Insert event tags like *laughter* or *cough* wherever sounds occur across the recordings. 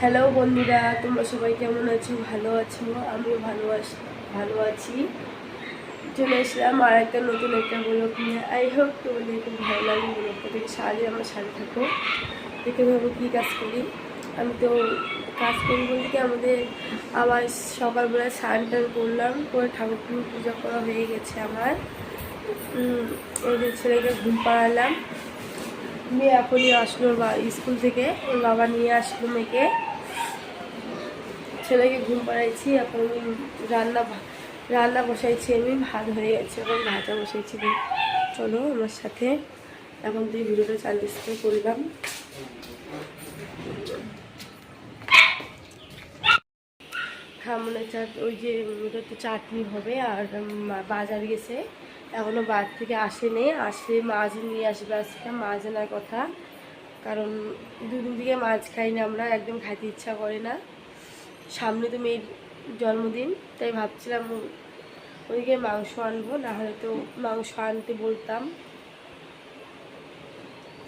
Hello বন্ধুরা, তোমরা সবাই কেমন আছো? ভালো আছো? আমিও ভালো আছি ভালো আছি। চলে এসলাম আর একটা নতুন একটা ব্লগ নিয়ে। আই হোপ তোমাদের খুব ভালো লাগে ব্লগটা থেকে সারাদিন আমার সাথে থাকো। দেখে ভাবো কী কাজ করি। আমি তো কাজ করি বলতে কি আমাদের আবার সকালবেলা স্নান টান করলাম, করে ঠাকুর ঠাকুর পূজা করা হয়ে গেছে আমার। ওই ছেলেকে ঘুম পাড়ালাম। মেয়ে এখনই আসলো স্কুল থেকে। ওর বাবা নিয়ে আসলো মেয়েকে। ছেলেকে ঘুম পাড়াইছি, এখন আমি রান্না রান্না বসাইছি আমি, ভাত হয়ে গেছে, এখন ভাজা বসাইছি। চলো আমার সাথে। এখন তুই ভিডিওটা চালিয়ে শুরু করলাম। খামনে চাট ওই যে ওটা তো চাটনি হবে, আর বাজার গেছে। এখনও বাজার থেকে আসেনি। আসলে মাছ নিয়ে আসবে আজকে মাছ আনার কথা। কারণ দুদিন থেকে মাছ খাই না আমরা, একদম খাইতে ইচ্ছা করে না। সামনে তো মেয়ের জন্মদিন, তাই ভাবছিলাম ওইদিকে মাংস আনব না হলে তো মাংস আনতে বলতাম।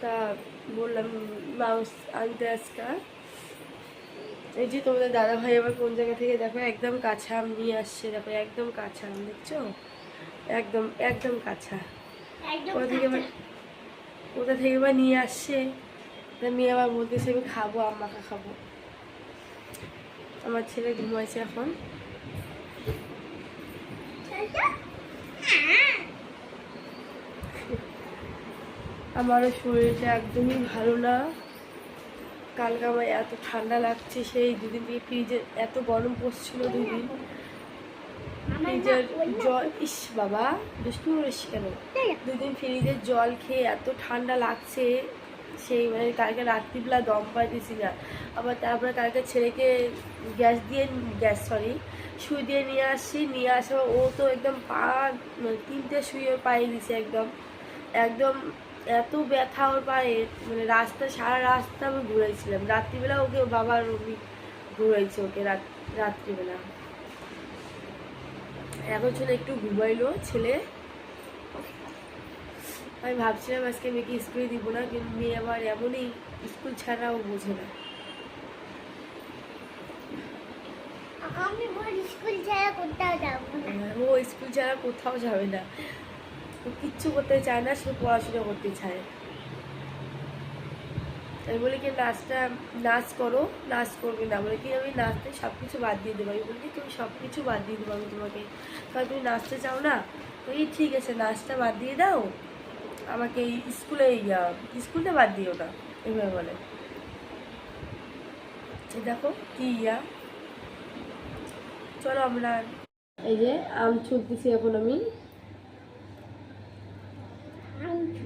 তা বললাম, মাংস আনতে আজকে। এই যে তোমাদের দাদা ভাই আবার কোন জায়গা থেকে দেখো, একদম কাঁচা আম নিয়ে আসছে। দেখো, একদম কাঁচা আম, দেখছ? একদম একদম কাঁচা। কোথা থেকে আবার কোথা থেকে আবার নিয়ে আসছে। মেয়ে আবার বলতেছে আমি খাব আম মাখা খাব। আমার ছেলে ঘুমাইছে এখন। আমারও শরীরটা একদমই ভালো না। কালকে আমার এত ঠান্ডা লাগছে সেই দুদিন থেকে ফ্রিজে এত গরম পড়ছিল দুদিন। ফ্রিজের জল ইস বাবা দুষ্টু করিস কেন? দুদিন ফ্রিজের জল খেয়ে এত ঠান্ডা লাগছে সেই মানে কালকে রাত্রিবেলা দম পাইতেছি না। আবার তারপরে কালকে ছেলেকে গ্যাস দিয়ে গ্যাস সরি শুই দিয়ে নিয়ে আসছি নিয়ে আসা ও তো একদম পা মানে তিনটে শুয়ে পায়ে দিছে একদম। একদম এত ব্যথা ওর পায়ে মানে রাস্তা সারা রাস্তা আমি ঘুরাইছিলাম। রাত্রিবেলা ওকে বাবার রবি ঘুরাইছে ওকে রাত রাত্রিবেলা। এখন ছেলে একটু ঘুমাইলো ছেলে। আমি ভাবছিলাম আজকে মেয়েকে স্কুলে দিব না কিন্তু মেয়ে আবার এমনই স্কুল ছাড়াও বোঝে না। স্কুল ছাড়া কোথাও যাব না। ও স্কুল ছাড়া কোথাও যাবে না। ও কিচ্ছু করতে চায় না সে পড়াশোনা করতে চায়। আমি বলি কি নাচটা নাচ করো নাচ করবে না। বলে কি আমি নাচতে সব কিছু বাদ দিয়ে দেবো। আমি বলি কি তুমি সব কিছু বাদ দিয়ে দেবো আমি তোমাকে। কারণ তুমি নাচতে চাও না? এই ঠিক আছে নাচটা বাদ দিয়ে দাও। আমাকে এই স্কুলে স্কুলটা বাদ দিও না। এভাবে বলে। এই দেখো কি ইয়া। চলো আমরা এই যে আম ছুটতেছি এখন আমি।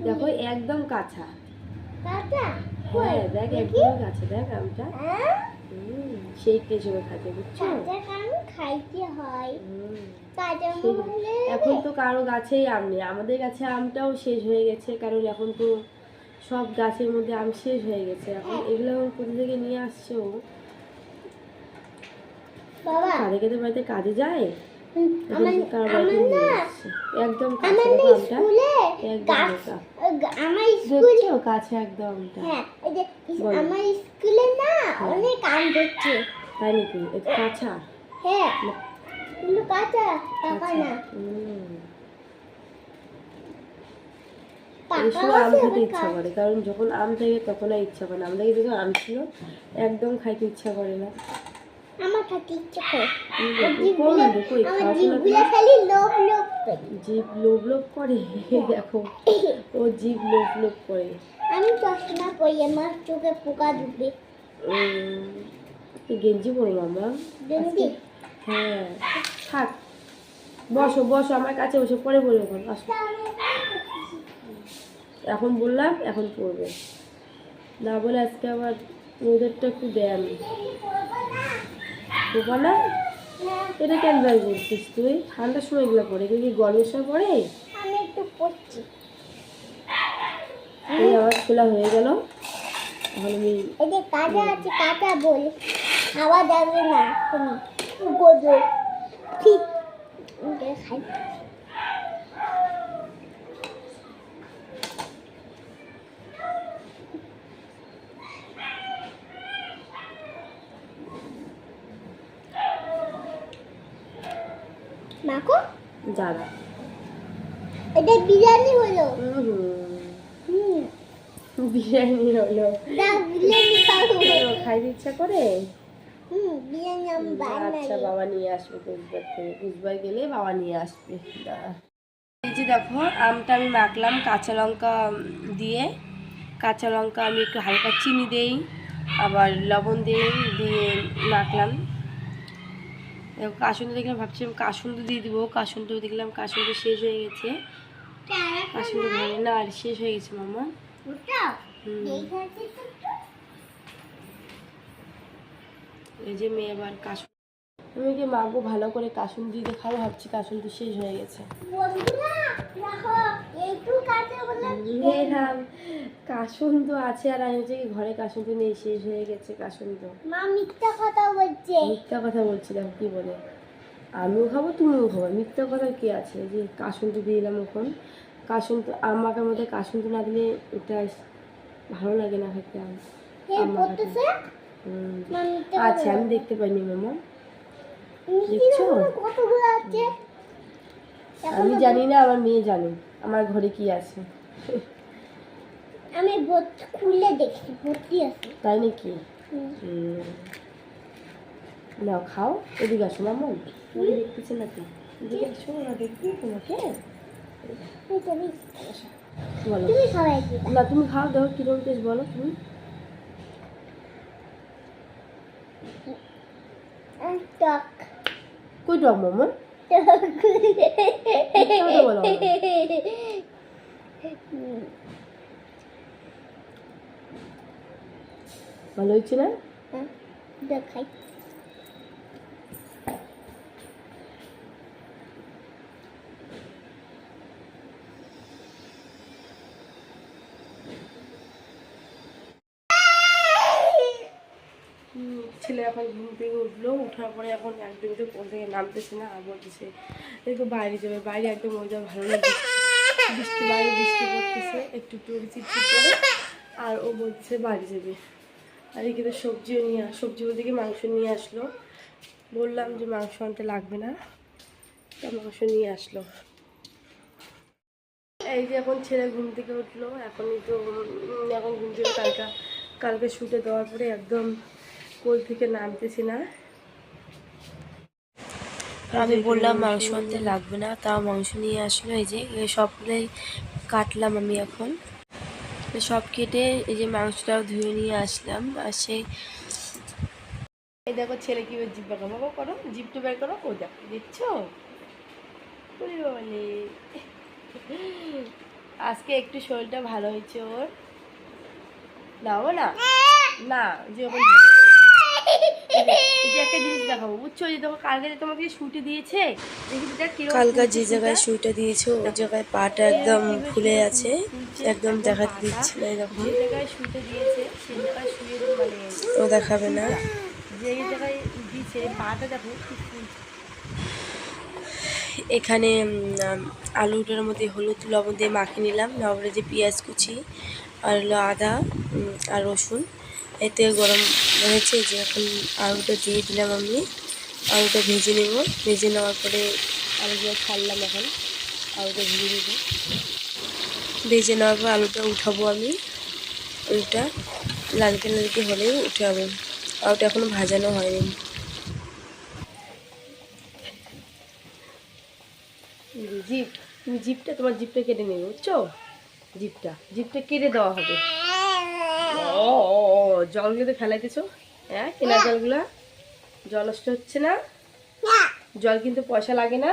দেখো একদম কাঁচা। কাকা হ্যাঁ। দেখ একদম কাঁচা দেখ আমটা হ্যাঁ? সেই খাতে বুঝছ? খাইতে হয়। এখন তো কারও গাছেই আম নেই। আমাদের গাছে আমটাও শেষ হয়ে গেছে কারণ এখন তো সব গাছের মধ্যে আম শেষ হয়ে গেছে। এখন এগুলো এখন কোথা থেকে নিয়ে আসছো? বাবা। কাদের বাড়িতে কাজে যায়? একদম দেখো কাছে একদম হ্যাঁ এই যে বলো। আমার স্কুলে না অনেক আম ধরছে। তাই নাকি? কাঁচা। হ্যাঁ কিন্তু কাঁচা পাকা না। হুম। পাকা এই সময় আম খেতে ইচ্ছা করে কারণ যখন আম থাকে তখন আর ইচ্ছা করে না। আমাদের যখন আম ছিল একদম খাইতে ইচ্ছা করে না। আমার খাতে ইচ্ছে করে। আমার জিভগুলো খালি লোভ লোভ করে। জিভ লোভ লোভ করে? দেখো ও জিভ লোভ লোভ করে। আমি চশমা পরি আমার চোখে পোকা ঢুকে। উম, এই গেঞ্জি পরো মামা গেঞ্জি? হ্যাঁ। থাক বসো বসো আমার কাছে বসে পরে বলব এখন আসো এখন বললাম এখন পড়বে না বলে আজকে আবার ওদেরটা একটু দেয় করব না এটা কেন ব্যয় করছিস তুই? ঠান্ডার সময় এগুলো পড়ে এগুলো কি গরমের সময় পরে? আমি একটু পড়ছি এই আমার খোলা হয়ে গেল। এখন আমি এই কাঁচা আছে কাঁচা বল। খাওয়া যাবে না গোদো ঠিক। খাই মাখো যারা এটা বিরিয়ানি হলো। বিরিয়ানি হলো। খাইতে ইচ্ছা করে? হুম বিরিয়ানি আচ্ছা বাবা নিয়ে আসবে কুচবার থেকে। কুচবার গেলে বাবা নিয়ে আসবে। এই যে দেখো আমটা আমি মাখলাম কাঁচা লঙ্কা দিয়ে। কাঁচা লঙ্কা আমি একটু হালকা চিনি দেই আবার লবণ দিই দিয়ে মাখলাম। কাসুন্দি দেখলাম, ভাবছিলাম কাসুন্দি দিয়ে দিব। কাসুন্দি দেখলাম কাসুন্দি শেষ হয়ে গেছে। কাসুন্দি ভালো না, আর শেষ হয়ে গেছে মামা। তো এই যে মেয়ে এবার কাসুন আমি কি মাগো ভালো করে কাসুন দিয়ে দেখাবো ভাবছি কাসুন তো শেষ হয়ে গেছে। কাসুন তো আছে আর আমি হচ্ছে ঘরে কাসুন তো নেই শেষ হয়ে গেছে কাসুন তো মা মিথ্যা কথা বলছে। মিথ্যা কথা বলছি দেখো কি বলে। আমিও খাব তুমিও খাব। মিথ্যা কথা কি আছে? যে কাসুন তো দিয়ে দিলাম এখন। কাসুন তো আমাকে মধ্যে কাসুন তো না দিলে এটা ভালো লাগে না খেতে আচ্ছা আমি দেখতে পাইনি মামা। দেখছ? কতগুলো আছে? আমি জানি না আমার মেয়ে জানে আমার ঘরে কি আছে। আমি ভর্তি খুলে দেখছি ভর্তি আছে। তাই নাকি। নাও খাও এদিকে আসো মামন তুমি দেখতেছে নাকি? এদিকে আসো না দেখবি তোমাকে। বলো। না তুমি খাও দেখো কীরকম টেস্ট বলো তুমি। টক। কই টক মামন *laughs* ভালো হচ্ছে না? হ্যাঁ, ছেলে এখন ঘুম থেকে উঠল, উঠার পরে এখন একদম তো কোন থেকে নামতেছে না, আর বলতেছে একটু বাইরে যাবে, বাইরে একদম যা ভালো লাগে। বৃষ্টি, বাইরে বৃষ্টি পড়তেছে, একটু একটু করে আর ও বলছে বাড়ি যাবে। আর এখানে সবজিও নিয়ে আস, সবজি বলতে কি মাংস নিয়ে আসলো। বললাম যে মাংস আনতে লাগবে না, তা মাংস নিয়ে আসলো। এই যে এখন ছেলে ঘুম থেকে উঠল, এখনই তো এখন ঘুম থেকে কালকা কালকে শুটে দেওয়ার পরে একদম কোল থেকে নামতেছি না। আমি বললাম মাংস আনতে লাগবে না। তাও মাংস নিয়ে আসলো। এই যে সবগুলোই কাটলাম আমি এখন। সব কেটে এই যে মাংসটাও ধুয়ে নিয়ে আসলাম। আর সেই এই দেখো ছেলে কি জিপ বের করো বাবা করো জিপটা বের করো। ও দেখো দেখছ? আজকে একটু শরীরটা ভালো হয়েছে ওর। নাও না? না যে ওখানে একটা জিনিস দেখাবো বুঝছ? যে তোমার কালকে যে তোমাকে শুটে দিয়েছে দেখি দেখ কালকা যে জায়গায়। দিয়েছে ওই জায়গায় পাটা একদম ফুলে আছে একদম দেখাতে দিচ্ছে না এরকম। যে জায়গায় শুতে দিয়েছে সেই জায়গায় শুয়ে মানে ও দেখাবে না। যে জায়গায় দিয়েছে পাটা দেখো এখানে আলুটার মধ্যে হলুদ লবণ দিয়ে মাখিয়ে নিলাম তারপরে যে পেঁয়াজ কুচি আর হলো আদা আর রসুন। এতে গরম হয়েছে যে এখন আলুটা দিয়ে দিলাম আমি। আলুটা ভেজে নেব। ভেজে নেওয়ার পরে আলুগুলো ছাড়লাম এখন। আলুটা ভেজে নেব। ভেজে নেওয়ার পর আলুটা উঠাবো আমি। আলুটা লালকে লালকে হলেই উঠাবো। আলুটা এখনও ভাজানো হয়নি। জিপ তুমি জিপটা তোমার জিপটা কেটে নেবে বুঝছ? জিপটা জিপটা কেটে দেওয়া হবে। ও। ও, জলগুলোতে ফেলাইতেছো হ্যাঁ কেনা জলগুলা? জল নষ্ট হচ্ছে না? জল কিন্তু পয়সা লাগে না?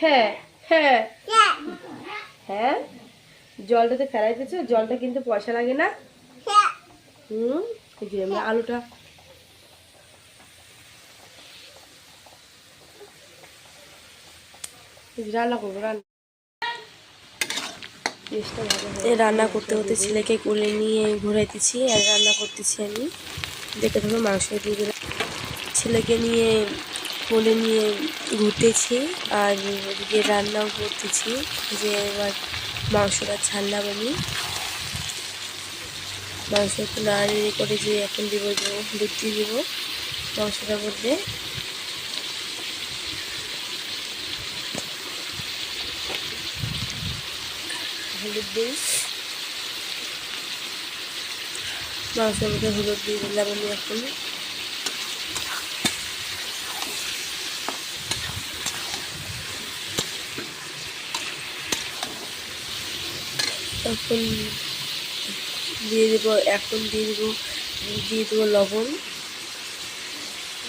হ্যাঁ। হ্যাঁ হ্যাঁ। জলটাতে ফেলাইতেছো জলটা কিন্তু পয়সা লাগে না? হুম এই যে আমরা আলুটা রান্না করব রান্না টেস্টটা ভালো হয় এই রান্না করতে করতে ছেলেকে কোলে নিয়ে ঘোরাইতেছি, আর রান্না করতেছি আমি। দেখে থাকো মাংস দিয়ে দিলাম। ছেলেকে নিয়ে কোলে নিয়ে ঘুরতেছি, আর ওদিকে রান্নাও করতেছি, যে এবার মাংসটা ছাড়লাম আমি। মাংস একটু নাড়ি করে যে এখন দিব দেবো দুধ দিয়ে দেবো মাংসটার মধ্যে। হলুদ দিই মাংসের মধ্যে হলুদ দিয়ে দিলাম আমি এখন। এখন দিয়ে দেবো, এখন দিয়ে দেবো দিয়ে দেবো লবণ।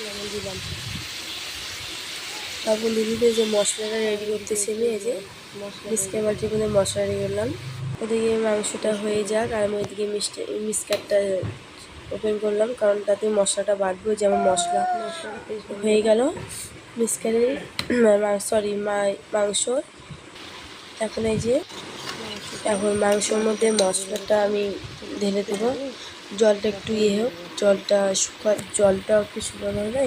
লবণ দিলাম। তারপর দিদিতে যে মশলাটা রেডি করতেছি আমি, এই যে। মিসকে মধ্যে মশলা রেডি করলাম ওদিকে মাংসটা হয়ে যাক, আর আমি ওইদিকে মিষ্টি মিসকাটটা ওপেন করলাম, কারণ তাতে মশলাটা বাটবো যেমন মশলা হয়ে গেল। মিসকারের সরি মাংস। এখন এই যে, এখন মাংসের মধ্যে মশলাটা আমি ঢেলে দেবো। জলটা একটু ইয়ে হোক, জলটা শুকা জলটা একটু শুকানো হলে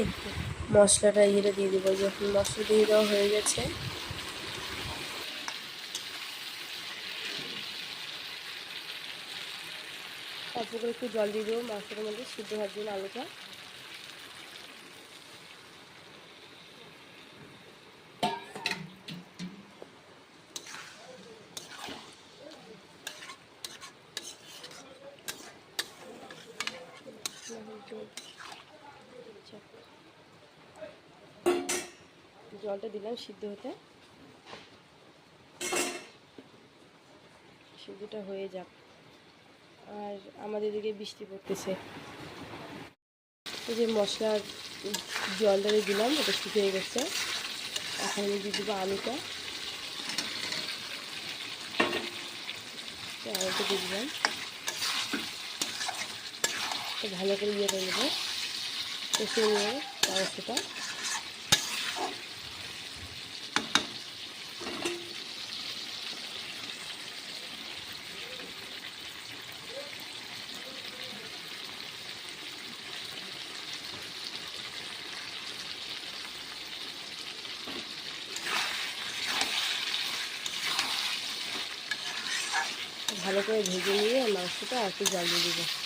মশলাটা ইয়েটা দিয়ে দেবো। যখন মশলা দিয়ে দেওয়া হয়ে গেছে অল্প করে একটু জল দিয়ে দেবো মাংসটার মধ্যে সিদ্ধ হওয়ার জন্য আলুটা। জলটা দিলাম সিদ্ধ হতে। সিদ্ধটা হয়ে যাক। আর আমাদের দিকে বৃষ্টি পড়তেছে। এই যে মশলার জলটা দিয়ে দিলাম ওটা শুকিয়ে গেছে। এখন আমি দিয়ে দেবো আলুটা। আলুটা দিয়ে দিলাম। ভালো করে ইয়ে করে নেব। নিয়ে মাংসটা ভালো করে ভেজে নিয়ে মাংসটা আর একটু জল দিয়ে দেবো।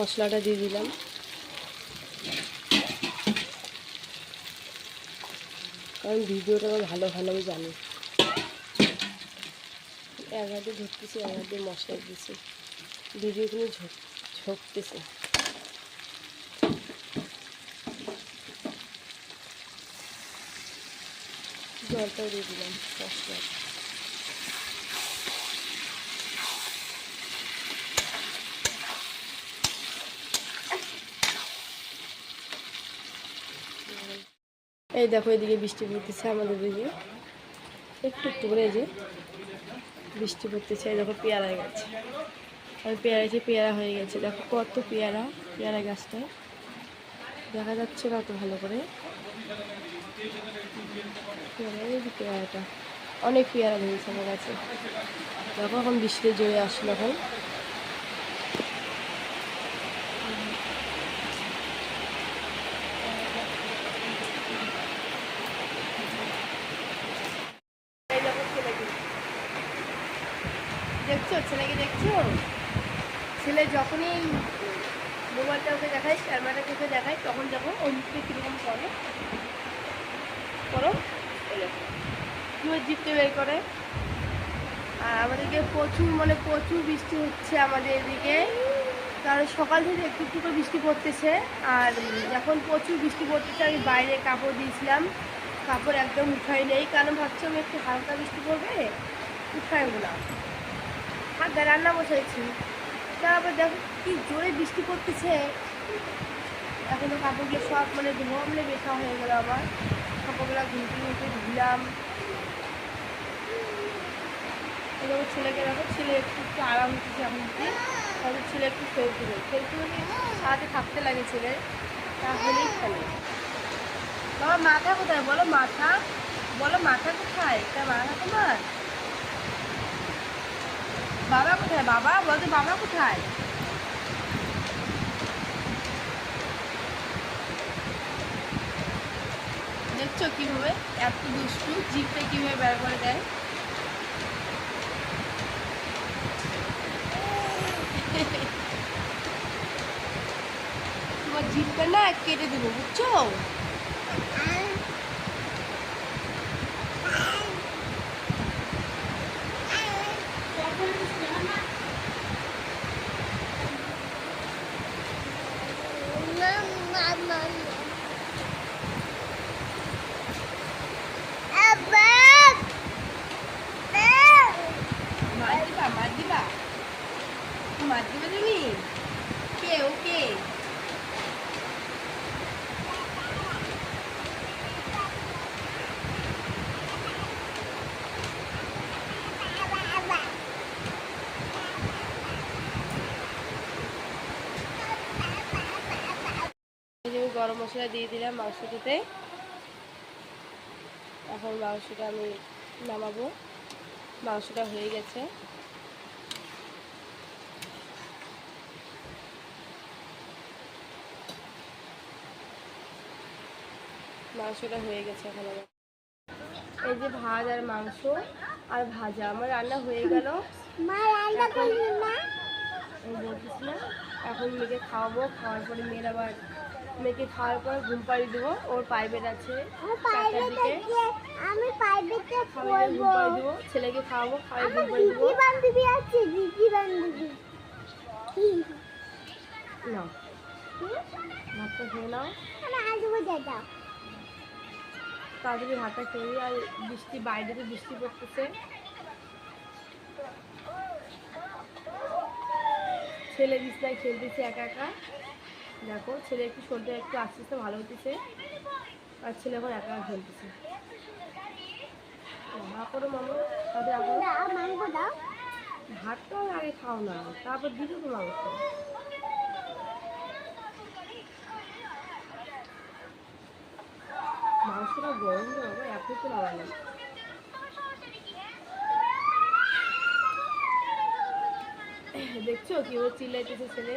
মশলাটা দিয়ে দিলাম। কারণ ভিডিওটা আমার ভালো ভালো জানি। এক হাতে ধরতেছি, এক হাতে মশলা দিতেছি। ভিডিও কিন্তু ঝোঁক, ঝোঁকতেছে জলটাও দিয়ে দিলাম মশলা এই দেখো, এদিকে বৃষ্টি পড়তেছে আমাদের দিকে। একটু একটু করে যে বৃষ্টি পড়তেছে, এই দেখো পেয়ারা গাছ। আর পেয়ারা যে পেয়ারা হয়ে গেছে, দেখো কত পেয়ারা পেয়ারা গাছটা। দেখা যাচ্ছে না অত ভালো করে। পেয়ারাটা। অনেক পেয়ারা ধরেছে আমার কাছে। দেখো এখন বৃষ্টিতে জয়ে আসলো এখন এই দেখো ছেলেকে দেখছ ছেলেকে দেখছ ছেলে যখনই মোবাইলটা ওকে দেখায় ক্যামেরাটা ওকে দেখায় তখন যখন ওই মুখে কীরকম করে করো তুই জিপতে বের করে আর আমাদেরকে প্রচুর মানে প্রচুর বৃষ্টি হচ্ছে আমাদের এদিকে। কারণ সকাল থেকে একটু একটু বৃষ্টি পড়তেছে। আর এখন প্রচুর বৃষ্টি পড়তেছে, আমি বাইরে কাপড় দিয়েছিলাম। কাপড় একদম উঠাই নেই। কারণ ভাবছি আমি একটু হালকা বৃষ্টি পড়বে উঠাই না। হালকা রান্না বসাইছি। তারপর দেখো কি জোরে বৃষ্টি পড়তেছে। এখনও কাপড়গুলো সব মানে ধোয়ামলে বেশা হয়ে গেল আমার। কাপড়গুলো ঘুরতে ঘুরতে ধুলাম এবার ছেলেকে দেখো, ছেলে একটু একটু আরাম হচ্ছে এখন থেকে তাদের ছেলে একটু খেলতে নেই খেলতে হলে সাথে থাকতে লাগে ছেলে, তাহলেই খেলে বাবা, মাথা কোথায়? বলো মাথা। বলো মাথা কোথায়? এটা মাথা তোমার? বাবা কোথায়? বাবা বলতো বাবা কোথায়? দেখছ কীভাবে? এত দুষ্টু জিপটা কীভাবে বের করে দেয় তোমার জিপটা না কেটে দেবো বুঝছ মার দিবা মার দিবা মার দিবা তুমি কে ওকে এই যে আমি গরম মশলা দিয়ে দিলাম মাংসটাতে। এখন মাংসটা আমি নামাবো। মাংসটা হয়ে গেছে। মাংসটা হয়ে গেছে এখন আমার। এই যে ভাত আর মাংস আর ভাজা আমার রান্না হয়ে গেল। না? এখন মেয়েকে খাওয়াবো খাওয়ার পরে মেয়ের আবার মেয়েকে খাওয়ার পর ঘুম পাড়িয়ে দেবো ওর প্রাইভেট আছে। আমি প্রাইভেটে পড়ব। দেবো ছেলেকে খাওয়াবো খাওয়াই ঘুম পাড়িয়ে দেবো। দিদি বান্ধবী আছে দিদি বান্ধবী না ভাতটা খেয়ে নাও। তাড়াতাড়ি ভাতটা খেয়ে আর বৃষ্টি বাইরে তো বৃষ্টি পড়তেছে। ছেলে বিছনায় খেলতেছে একা একা। দেখো ছেলে একটু শরীরটা একটু আস্তে আস্তে ভালো হতেছে আর ছেলে এখন একা একা খেলতেছে। হা করো মামা তাদের এখন দাও মাংস দাও। ভাতটা আগে খাও না তারপর তো মাংস। মাংসটা গরম এখন তো লাগালাম দেখছ কীভাবে চিল্লাইতেছে ছেলে?